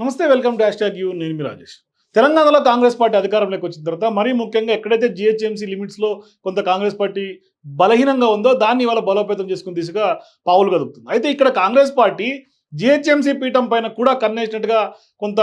నమస్తే welcome to hashtag U. నేను మీ రాజేష్. తెలంగాణలో కాంగ్రెస్ పార్టీ అధికారంలోకి వచ్చిన తర్వాత మరీ ముఖ్యంగా ఎక్కడైతే జిహెచ్ఎంసీ లిమిట్స్లో కొంత కాంగ్రెస్ పార్టీ బలహీనంగా ఉందో దాన్ని ఇవాళ బలోపేతం చేసుకుని దిశగా పావులు కదుపుతుంది అయితే ఇక్కడ కాంగ్రెస్ పార్టీ జిహెచ్ఎంసీ పీఠం పైన కూడా కన్నేసినట్టుగా కొంత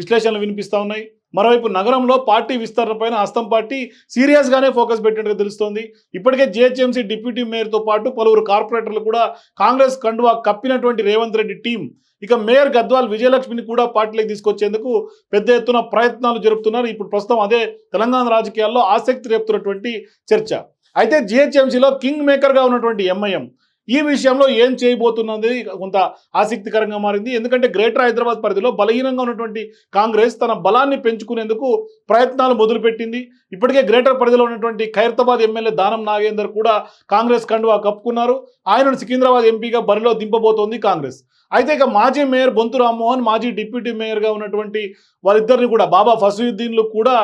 విశ్లేషణలు వినిపిస్తూ ఉన్నాయి. మరోవైపు నగరంలో పార్టీ విస్తరణ పైన హస్తం పార్టీ సీరియస్గానే ఫోకస్ పెట్టినట్టుగా తెలుస్తోంది. ఇప్పటికే జిహెచ్ఎంసీ డిప్యూటీ మేయర్తో పాటు పలువురు కార్పొరేటర్లు కూడా కాంగ్రెస్ కండువా కప్పినటువంటి రేవంత్ రెడ్డి టీం. ఇక మేయర్ గద్వాల్ విజయలక్ష్మిని కూడా పార్టీలోకి తీసుకొచ్చేందుకు పెద్ద ఎత్తున ప్రయత్నాలు జరుపుతున్నారు. ఇప్పుడు ప్రస్తుతం అదే తెలంగాణ రాజకీయాల్లో ఆసక్తి రేపుతున్నటువంటి చర్చ. అయితే జిహెచ్ఎంసీలో కింగ్ మేకర్గా ఉన్నటువంటి ఎంఐఎం ఈ విషయంలో ఏం చేయబోతున్నది కొంత ఆసక్తికరంగా మారింది. ఎందుకంటే గ్రేటర్ హైదరాబాద్ పరిధిలో బలహీనంగా ఉన్నటువంటి కాంగ్రెస్ తన బలాన్ని పెంచుకునేందుకు ప్రయత్నాలు మొదలుపెట్టింది. ఇప్పటికే గ్రేటర్ పరిధిలో ఉన్నటువంటి ఖైరతాబాద్ ఎమ్మెల్యే దానం నాగేందర్ కూడా కాంగ్రెస్ కండువా కప్పుకున్నారు. ఆయనను సికింద్రాబాద్ ఎంపీగా బరిలో దింపబోతోంది కాంగ్రెస్. అయితే ఇక మాజీ మేయర్ బొంతు రామ్మోహన్ మాజీ డిప్యూటీ మేయర్గా ఉన్నటువంటి వారిద్దరిని కూడా బాబా ఫసీద్దీన్లు కూడా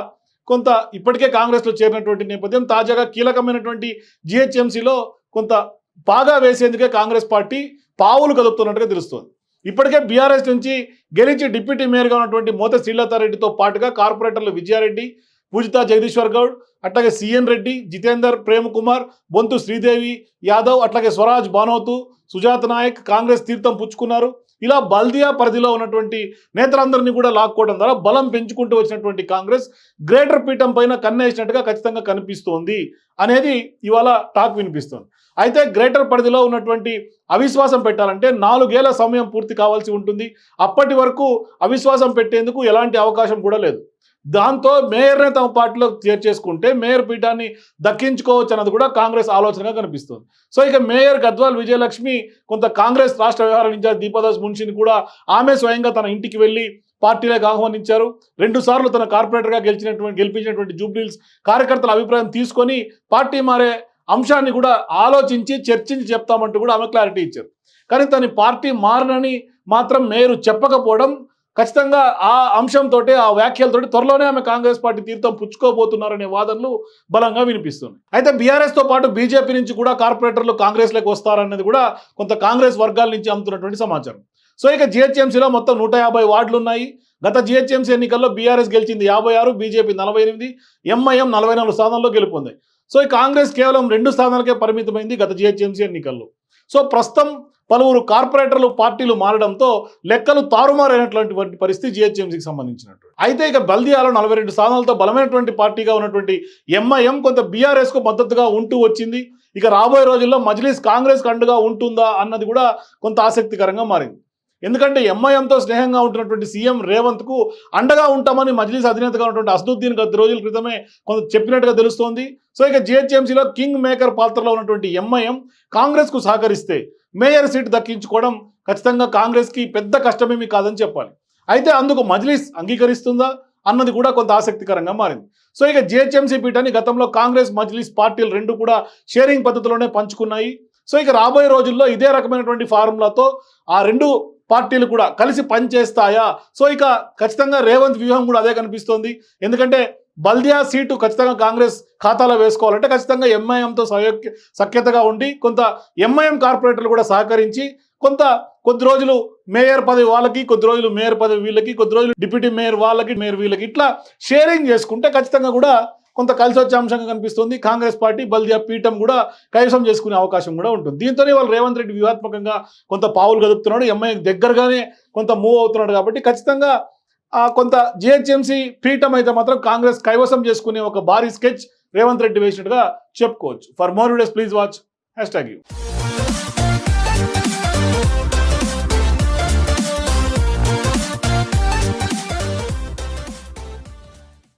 కొంత ఇప్పటికే కాంగ్రెస్లో చేరినటువంటి నేపథ్యం తాజాగా కీలకమైనటువంటి జిహెచ్ఎంసీలో కొంత బాగా వేసేందుకే కాంగ్రెస్ పార్టీ పావులు కదుపుతున్నట్టుగా తెలుస్తోంది. ఇప్పటికే బీఆర్ఎస్ నుంచి గెలిచి డిప్యూటీ మేయర్గా ఉన్నటువంటి మోత శ్రీలతారెడ్డితో పాటుగా కార్పొరేటర్లు విజయారెడ్డి పూజితా జగదీశ్వర్ గౌడ్ అట్లాగే సిఎన్ రెడ్డి జితేందర్ ప్రేమ్ కుమార్ బొంతు శ్రీదేవి యాదవ్ అట్లాగే స్వరాజ్ బానోతు సుజాత నాయక్ కాంగ్రెస్ తీర్థం పుచ్చుకున్నారు. ఇలా బల్దియా పరిధిలో ఉన్నటువంటి నేతలందరినీ కూడా లాక్కోవడం ద్వారా బలం పెంచుకుంటూ వచ్చినటువంటి కాంగ్రెస్ గ్రేటర్ పీఠం పైన కన్నేసినట్టుగా ఖచ్చితంగా కనిపిస్తోంది అనేది ఇవాళ టాక్ వినిపిస్తోంది. అయితే గ్రేటర్ పరిధిలో ఉన్నటువంటి అవిశ్వాసం పెట్టాలంటే నాలుగేళ్ళ సమయం పూర్తి కావాల్సి ఉంటుంది. అప్పటి వరకు అవిశ్వాసం పెట్టేందుకు ఎలాంటి అవకాశం కూడా లేదు. దాంతో మేయర్నే తమ పార్టీలో చేర్చేసుకుంటే మేయర్ పీఠాన్ని దక్కించుకోవచ్చు అన్నది కూడా కాంగ్రెస్ ఆలోచనగా కనిపిస్తుంది. సో ఇక మేయర్ గద్వాల్ విజయలక్ష్మి కొంత కాంగ్రెస్ రాష్ట్ర వ్యవహారాల ఇన్ఛార్జ్ దీపదాస్ మున్షిని కూడా ఆమె స్వయంగా తన ఇంటికి వెళ్ళి పార్టీలకు ఆహ్వానించారు. రెండు సార్లు తన కార్పొరేటర్గా గెలిచినటువంటి గెలిపించినటువంటి జూబ్లీల్స్ కార్యకర్తల అభిప్రాయం తీసుకొని పార్టీ మారే అంశాన్ని కూడా ఆలోచించి చర్చించి చెప్తామంటూ కూడా ఆమె క్లారిటీ ఇచ్చారు. కానీ తన పార్టీ మారనని మాత్రం మేరు చెప్పకపోవడం ఖచ్చితంగా ఆ అంశంతో ఆ వ్యాఖ్యలతోటి త్వరలోనే ఆమె కాంగ్రెస్ పార్టీ తీర్థం పుచ్చుకోబోతున్నారనే వాదనలు బలంగా వినిపిస్తున్నాయి. అయితే బీఆర్ఎస్తో పాటు బీజేపీ నుంచి కూడా కార్పొరేటర్లు కాంగ్రెస్లోకి వస్తారనేది కూడా కొంత కాంగ్రెస్ వర్గాల నుంచి అందుతున్నటువంటి సమాచారం. సో ఇక జిహెచ్ఎంసీలో మొత్తం నూట యాభై వార్డులు ఉన్నాయి గత జిహెచ్ఎంసీ ఎన్నికల్లో బీఆర్ఎస్ గెలిచింది యాభై ఆరు బీజేపీ నలభై ఎనిమిది ఎంఐఎం నలభై నాలుగు స్థానాల్లో గెలుపొంది సో ఈ కాంగ్రెస్ కేవలం రెండు స్థానాలకే పరిమితమైంది గత జిహెచ్ఎంసీ ఎన్నికల్లో. సో ప్రస్తుతం పలువురు కార్పొరేటర్లు పార్టీలు మారడంతో లెక్కలు తారుమారైనటువంటి పరిస్థితి జిహెచ్ఎంసీకి సంబంధించినట్టు. అయితే ఇక బల్దియాలో నలభై రెండు స్థానాలతో బలమైనటువంటి పార్టీగా ఉన్నటువంటి ఎంఐఎం కొంత బీఆర్ఎస్కు మద్దతుగా ఉంటూ వచ్చింది. ఇక రాబోయే రోజుల్లో మజ్లీస్ కాంగ్రెస్ కండుగా ఉంటుందా అన్నది కూడా కొంత ఆసక్తికరంగా మారింది. ఎందుకంటే ఎంఐఎంతో స్నేహంగా ఉంటున్నటువంటి సీఎం రేవంత్కు అండగా ఉంటామని మజ్లీస్ అధినేతగా ఉన్నటువంటి అసదుద్దీన్ గత రోజుల క్రితమే కొంత చెప్పినట్టుగా తెలుస్తోంది. సో ఇక జిహెచ్ఎంసీలో కింగ్ మేకర్ పాత్రలో ఉన్నటువంటి ఎంఐఎం కాంగ్రెస్కు సహకరిస్తే మేయర్ సీటు దక్కించుకోవడం ఖచ్చితంగా కాంగ్రెస్కి పెద్ద కష్టమేమీ కాదని చెప్పాలి. అయితే అందుకు మజ్లీస్ అంగీకరిస్తుందా అన్నది కూడా కొంత ఆసక్తికరంగా మారింది. సో ఇక జిహెచ్ఎంసీ పీఠాన్ని గతంలో కాంగ్రెస్ మజ్లీస్ పార్టీలు రెండు కూడా షేరింగ్ పద్ధతిలోనే పంచుకున్నాయి. సో ఇక రాబోయే రోజుల్లో ఇదే రకమైనటువంటి ఫార్ములాతో ఆ రెండు పార్టీలు కూడా కలిసి పనిచేస్తాయా? సో ఇక ఖచ్చితంగా రేవంత్ వ్యూహం కూడా అదే కనిపిస్తోంది. ఎందుకంటే బల్దియా సీటు ఖచ్చితంగా కాంగ్రెస్ ఖాతాలో వేసుకోవాలంటే ఖచ్చితంగా ఎంఐఎంతో సయోక్య సఖ్యతగా ఉండి కొంత ఎంఐఎం కార్పొరేటర్లు కూడా సహకరించి కొంత కొద్ది రోజులు మేయర్ పదవి వాళ్ళకి కొద్ది రోజులు మేయర్ పదవి వీళ్ళకి కొద్ది రోజులు డిప్యూటీ మేయర్ వాళ్ళకి మేయర్ వీళ్ళకి ఇట్లా షేరింగ్ చేసుకుంటే ఖచ్చితంగా కూడా కొంత కలిసి వచ్చే అంశంగా కనిపిస్తుంది. కాంగ్రెస్ పార్టీ బల్దియా పీఠం కూడా కైవసం చేసుకునే అవకాశం కూడా ఉంటుంది. దీంతోనే వాళ్ళు రేవంత్ రెడ్డి వ్యూహాత్మకంగా కొంత పావులు కదుపుతున్నాడు ఎంఐ దగ్గరగానే కొంత మూవ్ అవుతున్నాడు కాబట్టి ఖచ్చితంగా కొంత జిహెచ్ఎంసీ పీఠం అయితే మాత్రం కాంగ్రెస్ కైవసం చేసుకునే ఒక భారీ స్కెచ్ రేవంత్ రెడ్డి వేసినట్టుగా చెప్పుకోవచ్చు. For more videos please watch hashtag U